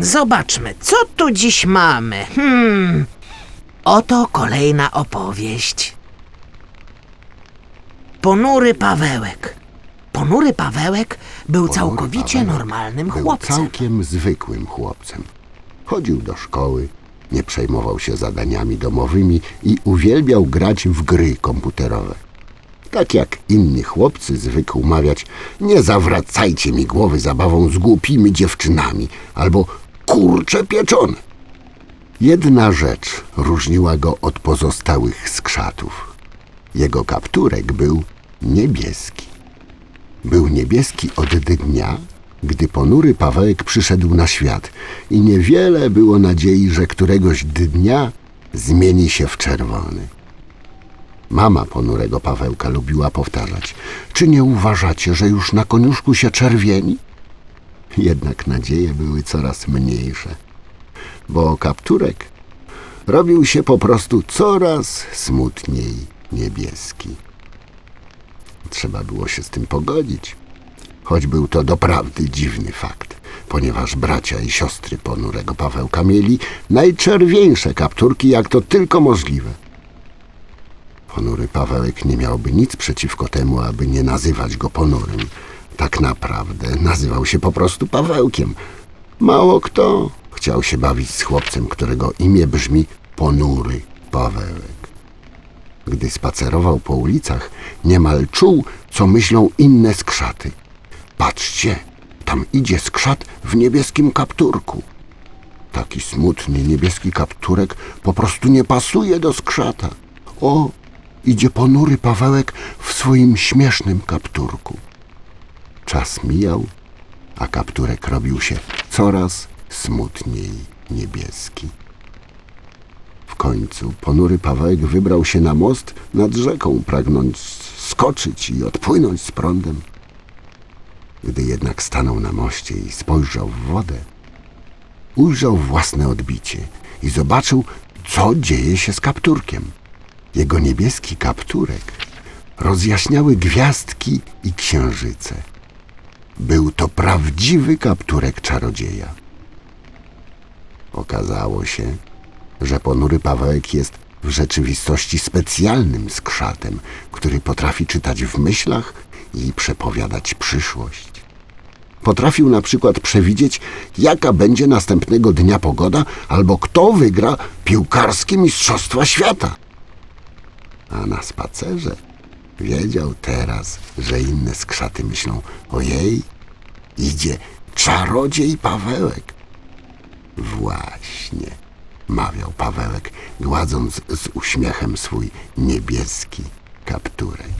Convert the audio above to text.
Zobaczmy, co tu dziś mamy. Hmm. Oto kolejna opowieść. Ponury Pawełek. Ponury Pawełek był całkowicie Pawełek normalnym był chłopcem. całkiem zwykłym chłopcem. Chodził do szkoły, nie przejmował się zadaniami domowymi i uwielbiał grać w gry komputerowe. Tak jak inni chłopcy zwykł mawiać, nie zawracajcie mi głowy zabawą z głupimi dziewczynami albo kurcze pieczone. Jedna rzecz różniła go od pozostałych skrzatów. Jego kapturek był niebieski. Był niebieski od dnia, gdy ponury Pawełek przyszedł na świat i niewiele było nadziei, że któregoś dnia zmieni się w czerwony. Mama ponurego Pawełka lubiła powtarzać: Czy nie uważacie, że już na koniuszku się czerwieni? Jednak nadzieje były coraz mniejsze, bo kapturek robił się po prostu coraz smutniej niebieski. Trzeba było się z tym pogodzić. Choć był to doprawdy dziwny fakt, ponieważ bracia i siostry ponurego Pawełka mieli najczerwieńsze kapturki, jak to tylko możliwe. Ponury Pawełek nie miałby nic przeciwko temu, aby nie nazywać go ponurym. Tak naprawdę nazywał się po prostu Pawełkiem. Mało kto chciał się bawić z chłopcem, którego imię brzmi ponury Pawełek. Gdy spacerował po ulicach, niemal czuł, co myślą inne skrzaty. Patrzcie, tam idzie skrzat w niebieskim kapturku. Taki smutny niebieski kapturek po prostu nie pasuje do skrzata. O, idzie ponury Pawełek w swoim śmiesznym kapturku. Czas mijał, a kapturek robił się coraz smutniej niebieski. W końcu ponury Pawełek wybrał się na most nad rzeką, pragnąc skoczyć i odpłynąć z prądem. Gdy jednak stanął na moście i spojrzał w wodę, ujrzał własne odbicie i zobaczył, co dzieje się z kapturkiem. Jego niebieski kapturek rozjaśniały gwiazdki i księżyce. Był to prawdziwy kapturek czarodzieja. Okazało się, że ponury Pawełek jest w rzeczywistości specjalnym skrzatem, który potrafi czytać w myślach i przepowiadać przyszłość. Potrafił na przykład przewidzieć, jaka będzie następnego dnia pogoda, albo kto wygra piłkarskie Mistrzostwa Świata. Na spacerze wiedział teraz, że inne skrzaty myślą: ojej, idzie czarodziej Pawełek. Właśnie, mawiał Pawełek, gładząc z uśmiechem swój niebieski kapturek.